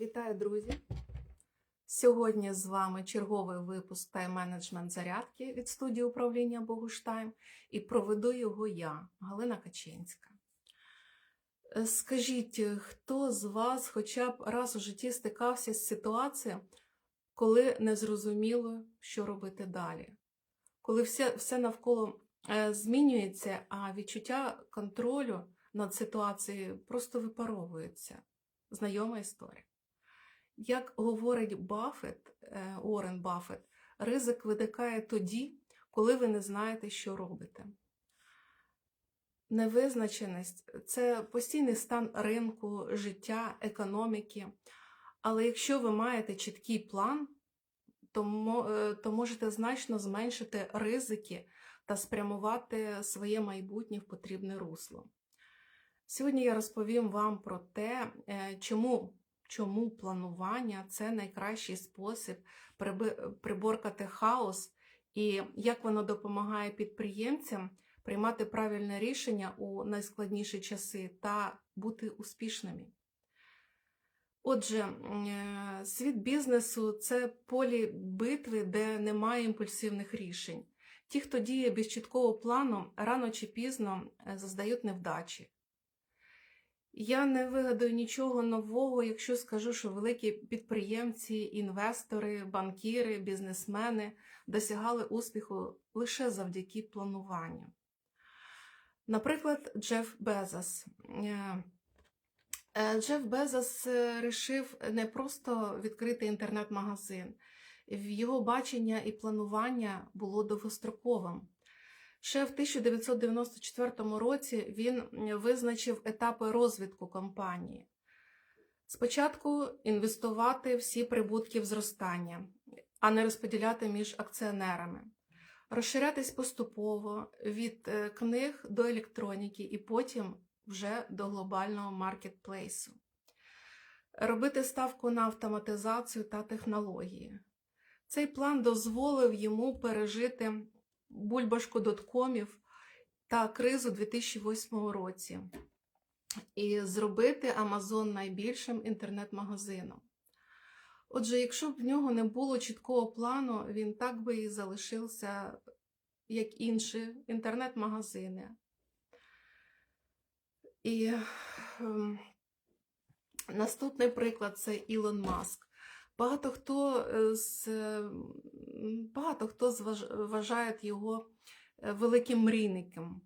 Вітаю, друзі! Сьогодні з вами черговий випуск тайм-менеджмент зарядки від студії управління Богуштайм і проведу його я, Галина Качинська. Е, Скажіть, хто з вас хоча б раз у житті стикався з ситуацією, коли не зрозуміло, що робити далі? Коли все, все навколо е, змінюється, а відчуття контролю над ситуацією просто випаровується? Знайома історія. Як говорить Баффет, е, Уоррен Баффет, ризик виникає тоді, коли ви не знаєте, що робите. Невизначеність це постійний стан ринку, життя, економіки. Але якщо ви маєте чіткий план, то, е, то можете значно зменшити ризики та спрямувати своє майбутнє в потрібне русло. Сьогодні я розповім вам про те, е, чому, чому планування це найкращий спосіб приборкати хаос і як воно допомагає підприємцям приймати правильне рішення у найскладніші часи та бути успішними. Отже, е, світ бізнесу це полі битви, де немає імпульсивних рішень. Ті, хто діє без чіткого плану, рано чи пізно е, зазнають невдачі. Я не вигадую нічого нового, якщо скажу, що великі підприємці, інвестори, банкіри, бізнесмени досягали успіху лише завдяки плануванню. Наприклад, Джеф Безос. Е, е, Джеф Безос е, рішив не просто відкрити інтернет-магазин. Його бачення і планування було довгостроковим. Ще в 1994 році він визначив етапи розвитку компанії. Спочатку інвестувати всі прибутки в зростання, а не розподіляти між акціонерами, розширятись поступово від е, книг до електроніки і потім вже до глобального маркетплейсу, робити ставку на автоматизацію та технології. Цей план дозволив йому пережити бульбашку доткомів та кризу 2008 році і зробити Амазон найбільшим інтернет-магазином. Отже, якщо б в нього не було чіткого плану, він так би і залишився, як інші інтернет-магазини. І ем, наступний приклад це Ілон Маск. Багато хто е, з багато хто вважає його е, великим мрійником,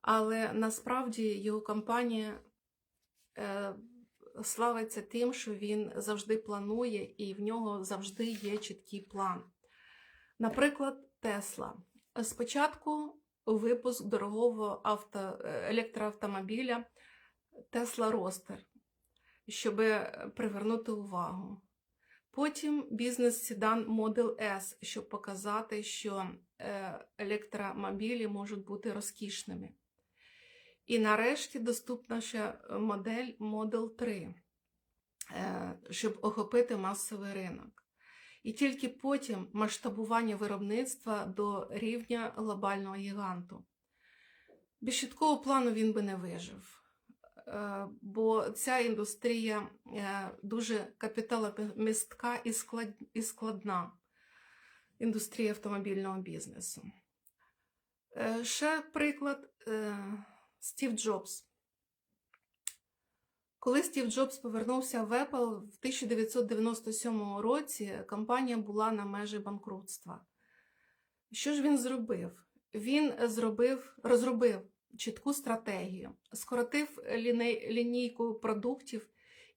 але насправді його компанія е, славиться тим, що він завжди планує і в нього завжди є чіткий план. Наприклад, Тесла. Спочатку випуск дорогого авто, електроавтомобіля Tesla Roadster, щоб привернути увагу. Потім бізнес-седан Model S, щоб показати, що е, електромобілі можуть бути розкішними. І нарешті доступна ще модель Model 3, е, щоб охопити масовий ринок. І тільки потім масштабування виробництва до рівня глобального гіганту. Без чіткого плану він би не вижив. Е, бо ця індустрія е, дуже капіталомістка і складна індустрія автомобільного бізнесу. Е, Ще приклад Стів Джобс. Коли Стів Джобс повернувся в Apple в 1997 році, компанія була на межі банкрутства. Що ж він зробив? Він зробив, розробив чітку стратегію, скоротив лінійку продуктів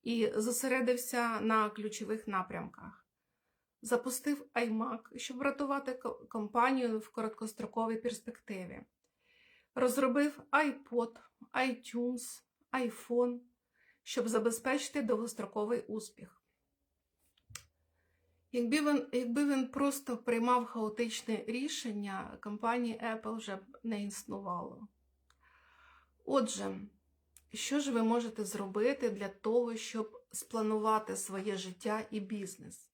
і зосередився на ключових напрямках. Запустив iMac, щоб врятувати компанію в короткостроковій перспективі. Розробив iPod, iTunes, iPhone, щоб забезпечити довгостроковий успіх. Якби він, якби він просто приймав хаотичне рішення, компанії Apple вже не існувало. Отже, що ж ви можете зробити для того, щоб спланувати своє життя і бізнес?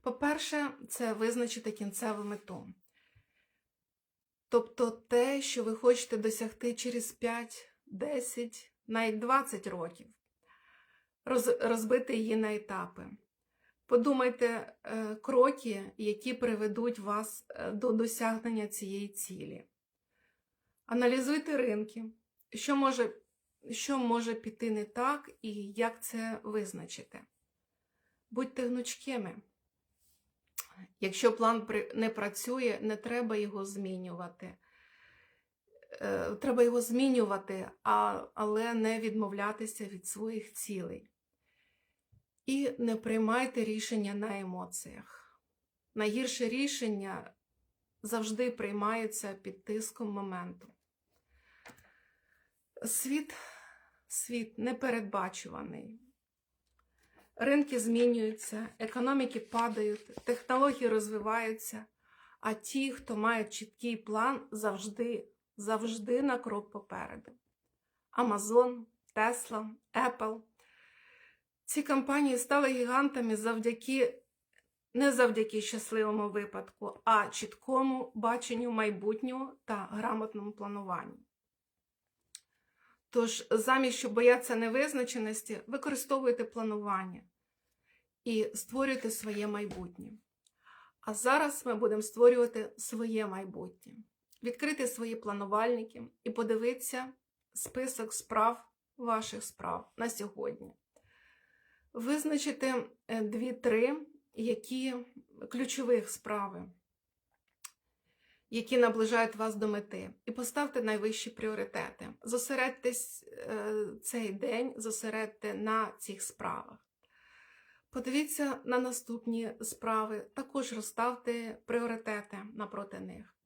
По-перше, це визначити кінцеву мету. Тобто те, що ви хочете досягти через 5, 10, навіть 20 років. розбити її на етапи. Подумайте е, кроки, які приведуть вас е, до досягнення цієї цілі. Аналізуйте ринки, що може, що може піти не так і як це визначити. Будьте гнучкими. Якщо план не працює, не треба його змінювати. Е, Треба його змінювати, а, але не відмовлятися від своїх цілей. І не приймайте рішення на емоціях. Найгірше рішення завжди приймаються під тиском моменту. Світ, світ непередбачуваний. Ринки змінюються, економіки падають, технології розвиваються, а ті, хто має чіткий план, завжди, завжди на крок попереду. Amazon, Tesla, Apple. Ці компанії стали гігантами завдяки не завдяки щасливому випадку, а чіткому баченню майбутнього та грамотному плануванню. Тож, замість щоб боятися невизначеності, використовуйте планування і створюйте своє майбутнє. А зараз ми будемо створювати своє майбутнє, відкрити свої планувальники і подивитися список справ, ваших справ на сьогодні. Визначити е, дві-три які ключових справи, які наближають вас до мети, і поставте найвищі пріоритети. Зосередьтесь е, цей день, зосередьте на цих справах. Подивіться на наступні справи, також розставте пріоритети напроти них.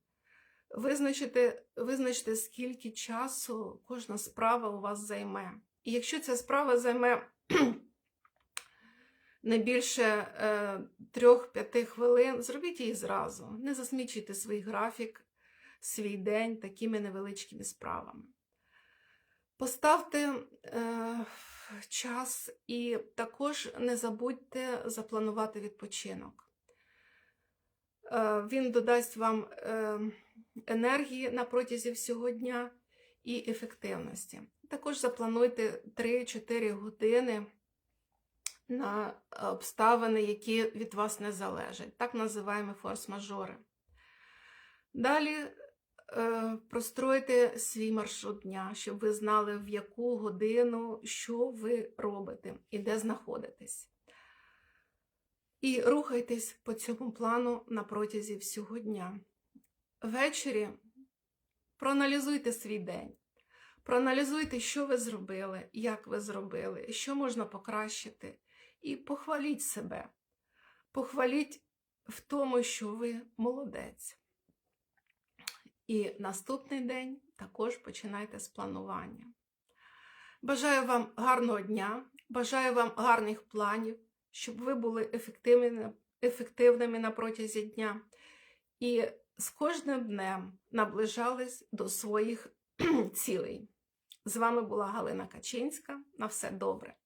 Визначте, визначте, скільки часу кожна справа у вас займе. І якщо ця справа займе не більше е, 3-5 хвилин, зробіть її зразу. Не засмічуйте свій графік, свій день такими невеличкими справами. Поставте е, час і також не забудьте запланувати відпочинок. Е, він додасть вам е, енергії на протязі всього дня і ефективності. Також заплануйте 3-4 години на обставини, які від вас не залежать. Так називаємо форс-мажори. Далі е, простройте свій маршрут дня, щоб ви знали, в яку годину, що ви робите і де знаходитесь. І рухайтесь по цьому плану на протязі всього дня. Ввечері проаналізуйте свій день. Проаналізуйте, що ви зробили, як ви зробили, що можна покращити. І похваліть себе. Похваліть в тому, що ви молодець. І наступний день також починайте з планування. Бажаю вам гарного дня, бажаю вам гарних планів, щоб ви були ефективними, ефективними на протязі дня. І з кожним днем наближались до своїх цілей. З вами була Галина Качинська. На все добре!